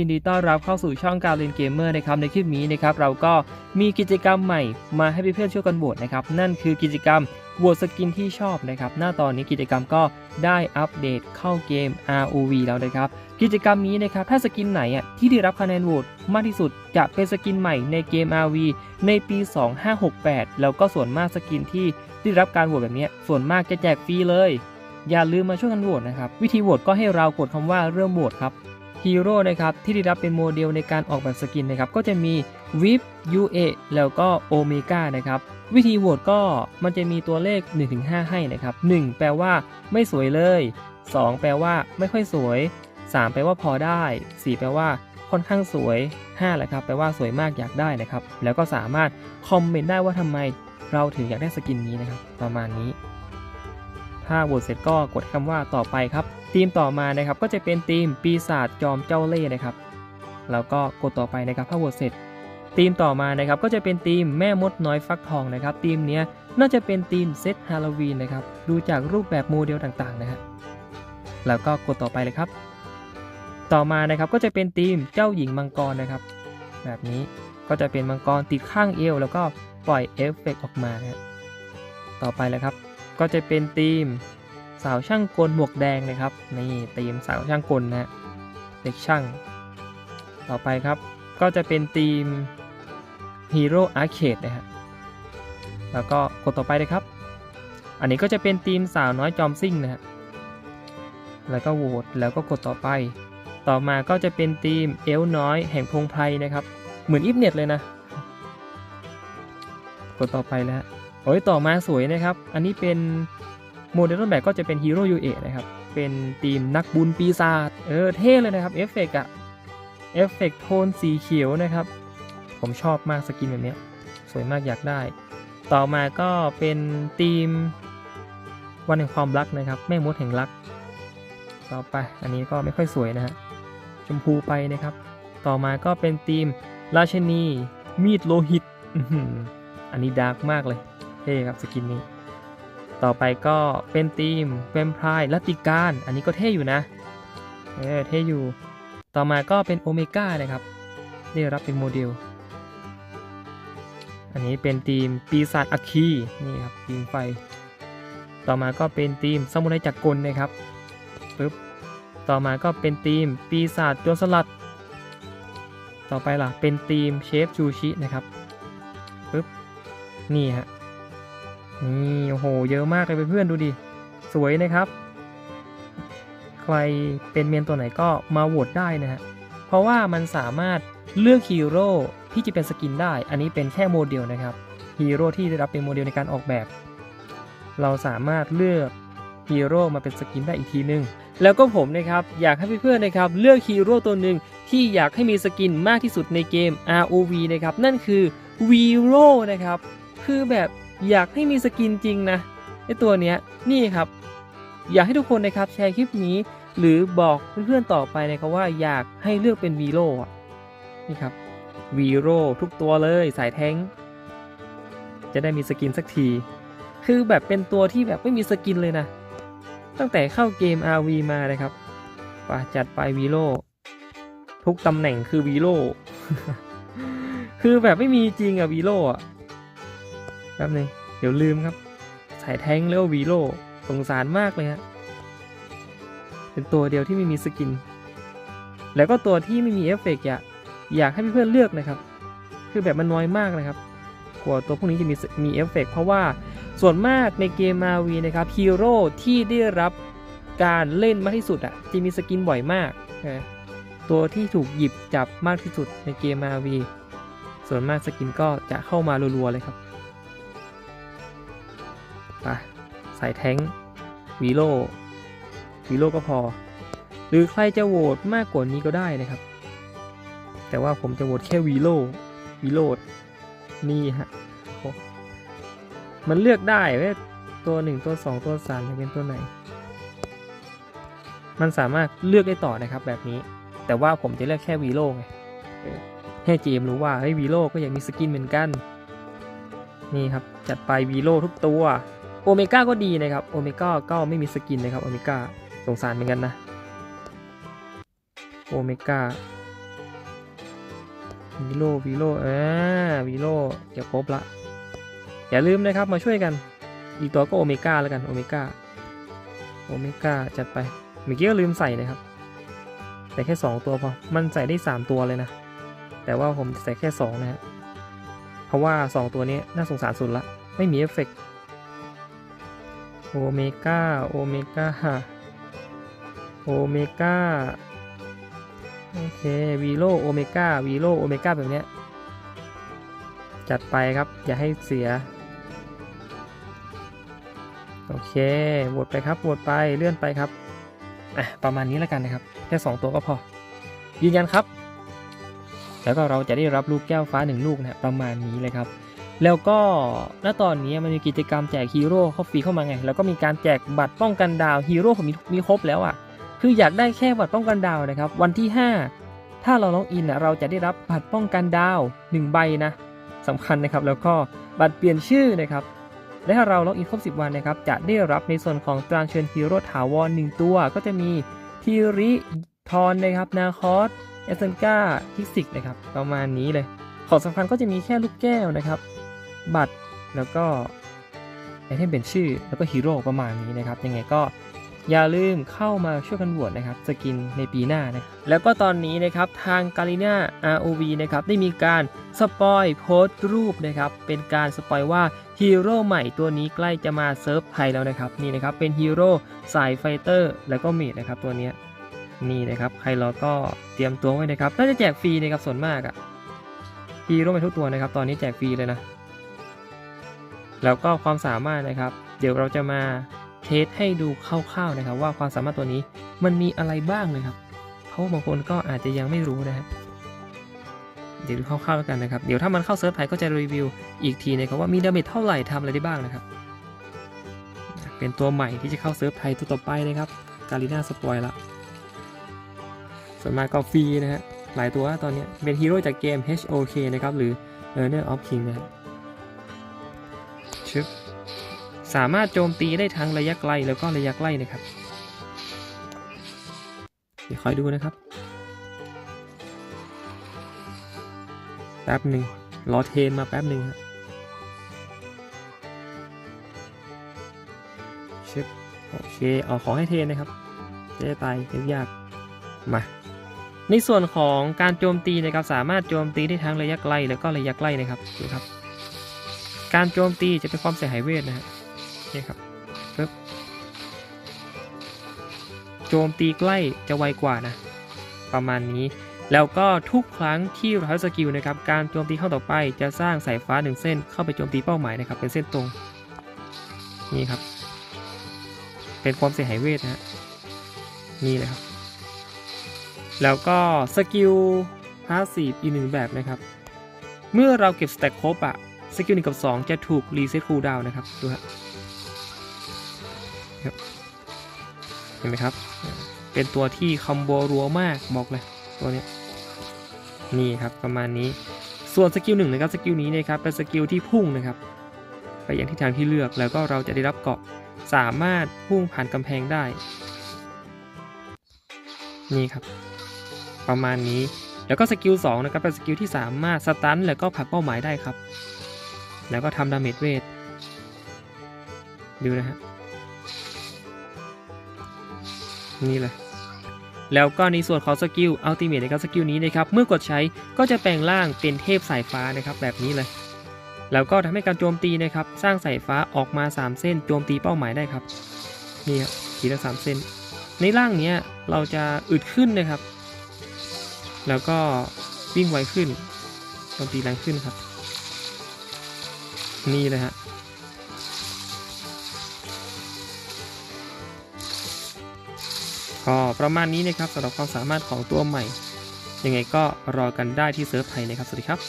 ยินดีต้อนรับเข้าสู่ช่องการเล่นเกมเมอร์นะครับในคลิปนี้นะครับเราก็มีกิจกรรมใหม่มาให้เพื่อนๆช่วยกันโหวตนะครับนั่นคือกิจกรรมโหวตสกินที่ชอบนะครับหน้าตอนนี้กิจกรรมก็ได้อัปเดตเข้าเกม ROV แล้วนะครับกิจกรรมนี้นะครับถ้าสกินไหนอะที่ได้รับคะแนนโหวตมากที่สุดจะเป็นสกินใหม่ในเกม ROV ในปี 2568 แล้วก็ส่วนมากสกินที่ได้รับการโหวตแบบนี้ส่วนมากจะแจกฟรีเลย อย่าลืมมาช่วยกันโหวตนะครับวิธีโหวตก็ให้เรากดคำว่าเริ่มโหวตครับ ฮีโร่นะครับที่ได้รับเป็นโมเดลในการออกแบบสกินนะครับก็จะมี VIP UA แล้วก็โอเมก้านะครับวิธีโหวตก็มันจะมีตัวเลข 1-5 ให้นะครับ1แปลว่าไม่สวยเลย 2 แปลว่าไม่ค่อยสวย 3 แปลว่าพอได้ 4 แปลว่าค่อนข้างสวย5แหละครับแปลว่าสวยมากอยากได้นะครับแล้วก็สามารถคอมเมนต์ได้ว่าทำไมเราถึงอยากได้สกินนี้นะครับประมาณนี้ ถ้าโหวตเสร็จก็กดคำว่าต่อไปครับทีมต่อมานะครับก็จะเป็นทีมปีศาจจอมเจ้าเล่ห์นะครับแล้วก็กดต่อไปนะครับถ้าโหวตเสร็จทีมต่อมานะครับก็จะเป็นทีมแม่มดน้อยฟักทองนะครับทีมเนี้ยน่าจะเป็นทีมเซตฮาโลวีนนะครับดูจากรูปแบบโมเดลต่างๆนะฮะแล้วก็กดต่อไปเลยครับ ต่อมานะครับก็จะเป็นทีมเจ้าหญิงมังกรนะครับ แบบนี้ก็จะเป็นมังกรติดข้างเอวแล้วก็ปล่อยเอฟเฟกต์ออกมานะฮะต่อไปเลยครับ ก็จะเป็นทีมสาวช่างกลหมวกแดงนะครับนี่ทีมสาวช่างกลนะเด็กช่าง ต่อไปครับก็จะเป็นทีมฮีโร่อาร์เคดนะฮะแล้วก็กดต่อไปเลยครับ อันนี้ก็จะเป็นทีมสาวน้อยจอมซิ่งนะฮะแล้วก็โหวตแล้วก็กดต่อไป ต่อมาก็จะเป็นทีมเอลน้อยแห่งพงไพรนะครับ เหมือนอิฟเน็ตเลยนะ กดต่อไปแล้ว โอ้ยต่อมาสวยนะครับ อันนี้เป็นโมเดลต้นแบบก็จะเป็นฮีโร่ยูเอนะครับ เป็นทีมนักบุญปีศาจ เออเท่เลยนะครับ เอฟเฟกอะเอฟเฟกโทนสีเขียวนะครับ ผมชอบมากสกินแบบนี้สวยมากอยากได้ ต่อมาก็เป็นทีมวันแห่งความรักนะครับ แม่มดแห่งรัก ต่อไป อันนี้ก็ไม่ค่อยสวยนะฮะ ชมพูไปนะครับ ต่อมาก็เป็นทีมราชนี มีดโลหิต อันนี้ดาร์กมากเลย เท่ครับสกินนี้ ต่อไปก็เป็นทีมแวมไพร์ลัติการ อันนี้ก็เท่อยู่นะ เออเท่อยู่ ต่อมาก็เป็นโอเมก้านะครับ ได้รับเป็นโมเดล อันนี้เป็นทีมปีศาจอัคคีนี่ครับทีมไฟ ต่อมาก็เป็นทีมซามูไรจักรกลนะครับปึ๊บ ต่อมาก็เป็นทีมปีศาจโจรสลัด ต่อไปล่ะเป็นทีมเชฟชูชินะครับปึ๊บ นี่ฮะ นี่โอ้โห เยอะมากเลยเพื่อนๆดูดิ สวยนะครับ ใครเป็นเมนตัวไหนก็มาโหวตได้นะฮะ เพราะว่ามันสามารถเลือกฮีโร่ที่จะเป็นสกินได้ อันนี้เป็นแค่โมเดลนะครับฮีโร่ที่ได้รับเป็นโมเดลในการออกแบบ เราสามารถเลือกฮีโร่มาเป็นสกินได้อีกทีนึง แล้วก็ผมนะครับอยากให้เพื่อนๆนะครับเลือกฮีโร่ตัวหนึ่งที่อยากให้มีสกินมากที่สุดในเกม ROV นะครับนั่นคือวีโร่นะครับคือแบบ อยากให้มีสกินจริงนะไอตัวเนี้ยนี่ครับ อยากให้ทุกคนนะครับแชร์คลิปนี้ หรือบอกเพื่อนๆต่อไปนะครับว่าอยากให้เลือกเป็นวีโร่นี่ครับวีโร่ทุกตัวเลยสายแท้ง จะได้มีสกินสักที คือแบบเป็นตัวที่แบบไม่มีสกินเลยนะ ตั้งแต่เข้าเกม RV มานะครับป่ะจัดไปวีโร่ทุกตำแหน่งคือวีโร่คือแบบไม่มีจริงอะวีโร่อะ แป๊บนึงเดี๋ยวลืมครับ สายแท้งเรียววีโร่สงสารมากเลยฮะเป็นตัวเดียวที่ไม่มีสกิน แล้วก็ตัวที่ไม่มีเอฟเฟกต์อะอยากให้เพื่อนเลือกนะครับ คือแบบมันน้อยมากนะครับ กว่าตัวพวกนี้จะมีมีเอฟเฟกต์เพราะว่าส่วนมากในเกมมาวีนะครับฮีโร่ที่ได้รับการเล่นมากที่สุดอะจะมีสกินบ่อยมากตัวที่ถูกหยิบจับมากที่สุดในเกมมาวีส่วนมากสกินก็จะเข้ามารัวๆเลยครับ ไปสายแท้งวีโร่วีโร่ก็พอ หรือใครจะโหวตมากกว่านี้ก็ได้นะครับ แต่ว่าผมจะโหวตแค่วีโร่วีโร่นี่ฮะมันเลือกได้ว่าตัวหนึ่งตัวสองตัวสามจะเป็นตัวไหน มันสามารถเลือกได้ต่อนะครับแบบนี้ แต่ว่าผมจะเลือกแค่วีโร่ไงให้เจมรู้ว่าเฮ้ยวีโร่ก็ยากมีสกินเหมือนกัน นี่ครับ จัดไปวีโร่ทุกตัว โอเมก้าก็ดีนะครับโอเมก้าก็ไม่มีสกินนะครับโอเมก้าสงสารเหมือนกันนะโอเมก้าวีโลวีโลอ่าวีโลเดี๋ยวครบละ อย่าลืมนะครับมาช่วยกัน อีกตัวก็โอเมก้าแล้วกันโอเมก้าโอเมก้าจัดไป เมื่อกี้ก็ลืมใส่นะครับใส่แค่ 2 ตัวพอ มันใส่ได้ 3 ตัวเลยนะ แต่ว่าผมใส่แค่ 2 นะฮะ เพราะว่า 2 ตัวนี้น่าสงสารสุดละ ไม่มีเอฟเฟกต์ โอเมก้า โอเมก้า โอเมก้า โอเค วีโลโอเมก้า วีโลโอเมก้าแบบเนี้ย จัดไปครับ อย่าให้เสีย โอเคโหวตไปครับโหวตไป เลื่อนไปครับ อะ ประมาณนี้แล้วกันนะครับ แค่ 2 ตัวก็พอ ยืนยันครับ แล้วก็เราจะได้รับลูกแก้วฟ้าหนึ่งลูกนะประมาณนี้เลยครับ แล้วก็ณตอนนี้มันมีกิจกรรมแจกฮีโร่เข้าฟรีเข้ามาไง แล้วก็มีการแจกบัตรป้องกันดาวฮีโร่ผมมีมีครบแล้วอะ คืออยากได้แค่บัตรป้องกันดาวนะครับ วันที่ 5 ถ้าเราล็อกอินอะเราจะได้รับบัตรป้องกันดาว 1 ใบนะสำคัญนะครับ แล้วก็บัตรเปลี่ยนชื่อนะครับ และถ้าเราล็อกอินครบ 10 วันนะครับ จะได้รับในส่วนของตรางเชิญฮีโร่ถาวร1ตัว ก็จะมีทีริทอนนะครับ นาคอสเอเซนกาทิกซิกนะครับ ประมาณนี้เลย ของสำคัญก็จะมีแค่ลูกแก้วนะครับ บัตรแล้วก็ไอเทมเป็นชื่อแล้วก็ฮีโร่ประมาณนี้นะครับ ยังไงก็อย่าลืมเข้ามาช่วยกันโหวตนะครับสกินในปีหน้านะแล้วก็ตอนนี้นะครับทางกาลิน่า ROV นะครับได้มีการสปอยโพสต์รูปนะครับเป็นการสปอยว่าฮีโร่ใหม่ตัวนี้ใกล้จะมาเซิร์ฟไทยแล้วนะครับนี่นะครับเป็นฮีโร่สายไฟเตอร์แล้วก็เมดนะครับตัวนี้นี่นะครับใครรอก็เตรียมตัวไว้นะครับน่าจะแจกฟรีนะครับส่วนมากอะฮีโร่ใหม่ทุกตัวนะครับตอนนี้แจกฟรีเลยนะ แล้วก็ความสามารถนะครับ เดี๋ยวเราจะมาเทสให้ดูคร่าวๆนะครับ ว่าความสามารถตัวนี้มันมีอะไรบ้างเลยครับ เพราะบางคนก็อาจจะยังไม่รู้นะฮะเดี๋ยวดูคร่าวๆแล้วกันนะครับ เดี๋ยวถ้ามันเข้าเซิร์ฟไทยก็จะรีวิวอีกทีนะครับว่ามีดาเมจเท่าไหร่ทำอะไรได้บ้างนะครับ เป็นตัวใหม่ที่จะเข้าเซิร์ฟไทยตัวต่อไปนะครับ กาลิน่าสปอยละส่วนมากก็ฟรีนะฮะ หลายตัวตอนนี้เป็นฮีโร่จากเกม HOK นะครับ หรือ Earner of King นะครับ ชึบสามารถโจมตีได้ทั้งระยะไกลแล้วก็ระยะใกล้นะครับ เดี๋ยวคอยดูนะครับแป๊บหนึ่งรอเทนมาแป๊บหนึ่งครับชโอเคเอาขอให้เทนนะครับจะได้ตายยากๆมา ในส่วนของการโจมตีนะครับสามารถโจมตีได้ทั้งระยะไกลแล้วก็ระยะใกล้นะครับดูครับ การโจมตีจะเป็นความเสียหายเวทนะฮะนี่ครับปึ๊บโจมตีใกล้จะไวกว่านะ ประมาณนี้ แล้วก็ทุกครั้งที่เราใช้สกิลนะครับ การโจมตีเข้าต่อไปจะสร้างสายฟ้าหนึ่งเส้นเข้าไปโจมตีเป้าหมายนะครับ เป็นเส้นตรง นี่ครับ เป็นความเสียหายเวทนะฮะนี่เลยครับ แล้วก็สกิลพาสซีฟอีกหนึ่งแบบนะครับ เมื่อเราเก็บสแต็กครบอะ สกิลหนึ่งกับ 2 จะถูกรีเซ็ตคูลดาวน์นะครับดูฮะเห็นไหมครับ เป็นตัวที่คอมโบรัวมากบอกเลยตัวนี้นี่ครับประมาณนี้ ส่วนสกิลหนึ่งนะครับสกิลนี้นะครับเป็นสกิลที่พุ่งนะครับ ไปอย่างที่ทางที่เลือกแล้วก็เราจะได้รับเกาะสามารถพุ่งผ่านกำแพงได้ นี่ครับ ประมาณนี้แล้วก็สกิล2นะครับเป็นสกิลที่สามารถสตันแล้วก็ผักเป้าหมายได้ครับ แล้วก็ทำดาเมจเวทดูนะฮะนี่เลยแล้วก็ในส่วนของสกิลอัลติเมทนะครับสกิลนี้นะครับเมื่อกดใช้ก็จะแปลงร่างเป็นเทพสายฟ้านะครับแบบนี้เลย แล้วก็ทำให้การโจมตีนะครับสร้างสายฟ้าออกมา 3 เส้นโจมตีเป้าหมายได้ครับนี่ครับทีละสามเส้น ในร่างเนี้ยเราจะอึดขึ้นนะครับ แล้วก็วิ่งไวขึ้นโจมตีแรงขึ้นครับ นี่เลยฮะก็ประมาณนี้นะครับสำหรับความสามารถของตัวใหม่ ยังไงก็รอกันได้ที่เซิร์ฟไทยนะครับ สวัสดีครับ